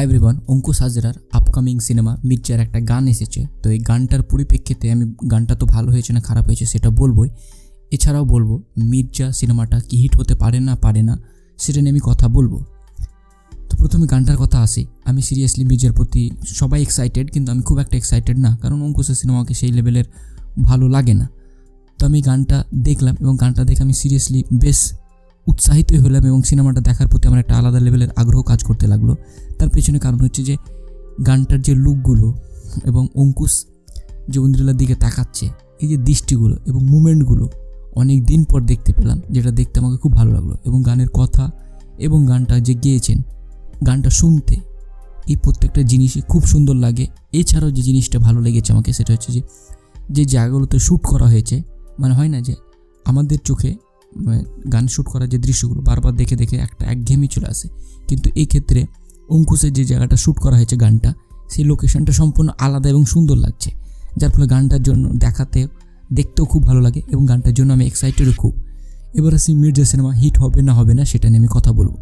High everyone Ankush হাজরার upcoming cinema মির্জার একটা গান এসেছে। তো এই গানটার পরিপ্রেক্ষিতে আমি গানটা তো ভালো হয়েছে না, খারাপ হয়েছে সেটা বলবোই। এছাড়াও বলব, মির্জা সিনেমাটা কি হিট হতে পারে না পারে না, সেটা নিয়ে আমি কথা বলব। তো প্রথমে গানটার কথা আসি। আমি সিরিয়াসলি মির্জার প্রতি সবাই এক্সাইটেড কিন্তু আমি খুব একটা এক্সাইটেড না, কারণ অঙ্কুশের সিনেমাকে সেই লেভেলের ভালো লাগে না। তো আমি গানটা দেখলাম এবং গানটা দেখে আমি সিরিয়াসলি বেশ উৎসাহিতই হলাম এবং সিনেমাটা দেখার প্রতি আমার একটা আলাদা লেভেলের আগ্রহ কাজ করতে লাগল। তার পেছনে কারণ হচ্ছে যে, গানটার যে লুকগুলো এবং অঙ্কুশ যে ইন্দ্রিলার দিকে তাকাচ্ছে, এই যে দৃষ্টিগুলো এবং মুমেন্টগুলো অনেক দিন পর দেখতে পেলাম, যেটা দেখতে আমাকে খুব ভালো লাগল এবং গানের কথা এবং গানটা যে গেয়েছেন, গানটা শুনতে এই প্রত্যেকটা জিনিসই খুব সুন্দর লাগে। এছাড়াও যে জিনিসটা ভালো লেগেছে আমাকে সেটা হচ্ছে যে যে জায়গাগুলোতে শ্যুট করা হয়েছে মানে হয় না যে, আমাদের চোখে গান শ্যুট করার যে দৃশ্যগুলো বারবার দেখে দেখে একটা একঘেয়েমি চলে আসে। কিন্তু এই ক্ষেত্রে অঙ্কুশের যে জায়গাটা শ্যুট করা হয়েছে গানটা, সেই লোকেশনটা সম্পূর্ণ আলাদা এবং সুন্দর লাগছে। যার ফলে গানটার জন্য দেখাতে, দেখতেও খুব ভালো লাগে এবং গানটার জন্য আমি এক্সাইটেডও খুব। এবার আসি মির্জা সিনেমা হিট হবে না হবে না সেটা নিয়ে আমি কথা বলব।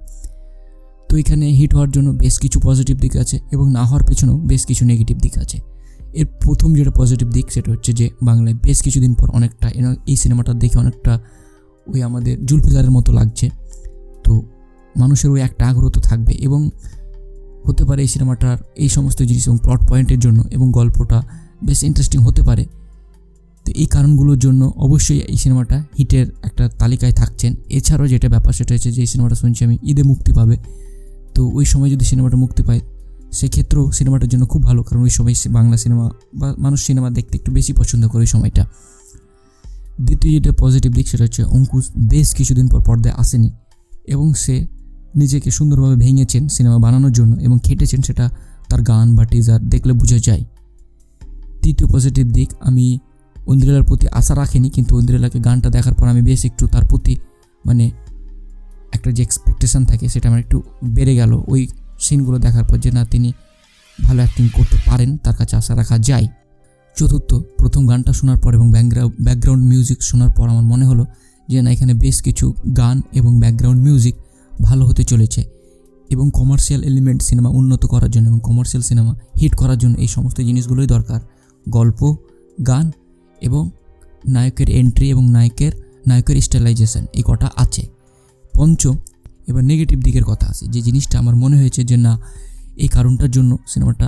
তো এখানে হিট হওয়ার জন্য বেশ কিছু পজিটিভ দিক আছে এবং না হওয়ার পেছনেও বেশ কিছু নেগেটিভ দিক আছে। এর প্রথম যেটা পজিটিভ দিক সেটা হচ্ছে যে বাংলায় বেশ কিছুদিন পর অনেকটা, এই সিনেমাটা দেখে অনেকটা ওই আমাদের জুলফিকারের মতো লাগছে। তো মানুষের ওই একটা আগ্রহ তো থাকবে এবং হতে পারে এই সিনেমাটার এই সমস্ত জিনিস এবং প্লট পয়েন্টের জন্য এবং গল্পটা বেশ ইন্টারেস্টিং হতে পারে। তো এই কারণগুলোর জন্য অবশ্যই এই সিনেমাটা হিটের একটা তালিকায় থাকছেন। এছাড়াও যেটা ব্যাপার সেটা হচ্ছে যে এই সিনেমাটা শুনছি আমি, ঈদে মুক্তি পাবে। তো ওই সময় যদি সিনেমাটা মুক্তি পায়, সেক্ষেত্রেও সিনেমাটার জন্য খুব ভালো, কারণ ওই সময় বাংলা সিনেমা বা মানুষ সিনেমা দেখতে একটু বেশি পছন্দ করে ওই সময়টা। দ্বিতীয় যেটা পজিটিভ দিক সেটা হচ্ছে অঙ্কুশ বেশ কিছুদিন পর পর্দায় আসেনি এবং সে নিজেকে সুন্দরভাবে ভেঙেছেন সিনেমা বানানোর জন্য এবং খেটেছেন সেটা তার গান বা টিজার দেখলে বোঝা যায়। তৃতীয় পজিটিভ দিক, আমি ঐন্দ্রিলার প্রতি আশা রাখিনি, কিন্তু ঐন্দ্রিলাকে গানটা দেখার পর আমি বেশ একটু তার প্রতি মানে একটা যে এক্সপেকটেশন থাকে সেটা আমার একটু বেড়ে গেল। ওই সিনগুলো দেখার পর যে না, তিনি ভালো অ্যাক্টিং করতে পারেন, তার কাছে আশা রাখা যায়। চতুর্থ, প্রথম গানটা শোনার পর এবং ব্যাকগ্রাউন্ড মিউজিক শোনার পর আমার মনে হলো যে না, এখানে বেশ কিছু গান এবং ব্যাকগ্রাউন্ড মিউজিক ভালো হতে চলেছে এবং কমার্শিয়াল এলিমেন্ট সিনেমা উন্নত করার জন্য এবং কমার্শিয়াল সিনেমা হিট করার জন্য এই সমস্ত জিনিসগুলোই দরকার। গল্প, গান এবং নায়কের এন্ট্রি এবং নায়কের নায়কের স্টাইলাইজেশন এই কটা আছে। পঞ্চম, এবার নেগেটিভ দিকের কথা আসে যে জিনিসটা আমার মনে হয়েছে যে না, এই কারণটার জন্য সিনেমাটা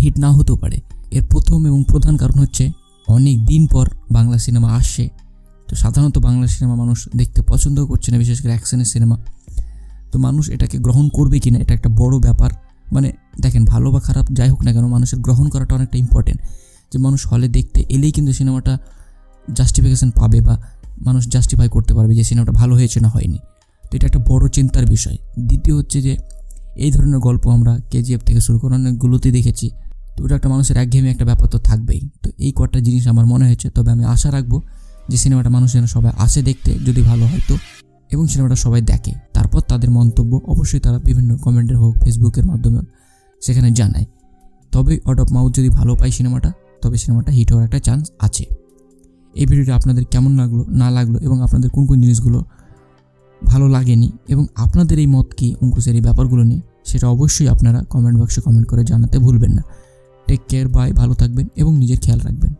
হিট না হতেও পারে। এর প্রথম এবং প্রধান কারণ হচ্ছে অনেক দিন পর বাংলা সিনেমা আসছে তো সাধারণত বাংলা সিনেমা মানুষ দেখতে পছন্দ করছে না, বিশেষ করে অ্যাকশনের সিনেমা। তো মানুষ এটাকে গ্রহণ করবে কি না এটা একটা বড় ব্যাপার। মানে দেখেন, ভালো বা খারাপ যাই হোক না কেন, মানুষের গ্রহণ করাটা অনেকটা ইম্পর্টেন্ট যে মানুষ হলে দেখতে এলেই কিন্তু সিনেমাটা জাস্টিফিকেশন পাবে বা মানুষ জাস্টিফাই করতে পারবে যে সিনেমাটা ভালো হয়েছে না হয়নি। তো এটা একটা বড় চিন্তার বিষয়। দ্বিতীয় হচ্ছে যে, এই ধরনের গল্প আমরা কেজিএফ থেকে শুরু করে অনেকগুলোতেই দেখেছি। তো ওটা একটা মানুষের একঘেয়েমি, একটা ব্যাপার তো থাকবেই। তো এই কটা জিনিস আমার মনে হয়েছে, তবে আমি আশা রাখব যে সিনেমাটা মানুষ যেন সবাই আসে দেখতে, যদি ভালো হয় তো, এবং সিনেমাটা সবাই দেখে। তারপর তাদের মন্তব্য অবশ্যই তারা বিভিন্ন কমেন্টের হোক, ফেসবুকের মাধ্যমে সেখানে জানায়। তবে অট অফ মাউথ যদি ভালো পায় সিনেমাটা, তবে সিনেমাটা হিট হওয়ার একটা চান্স আছে। এই ভিডিওটা আপনাদের কেমন লাগল, না লাগল, এবং আপনাদের কোন কোন জিনিসগুলো ভালো লাগেনি, এবং আপনাদের এই মত কি অঙ্কুশের এই ব্যাপারগুলো নিয়ে, সেটা অবশ্যই আপনারা কমেন্ট বক্সে কমেন্ট করে জানাতে ভুলবেন না। টেক কেয়ার বাই ভালো থাকবেন এবং নিজের খেয়াল রাখবেন।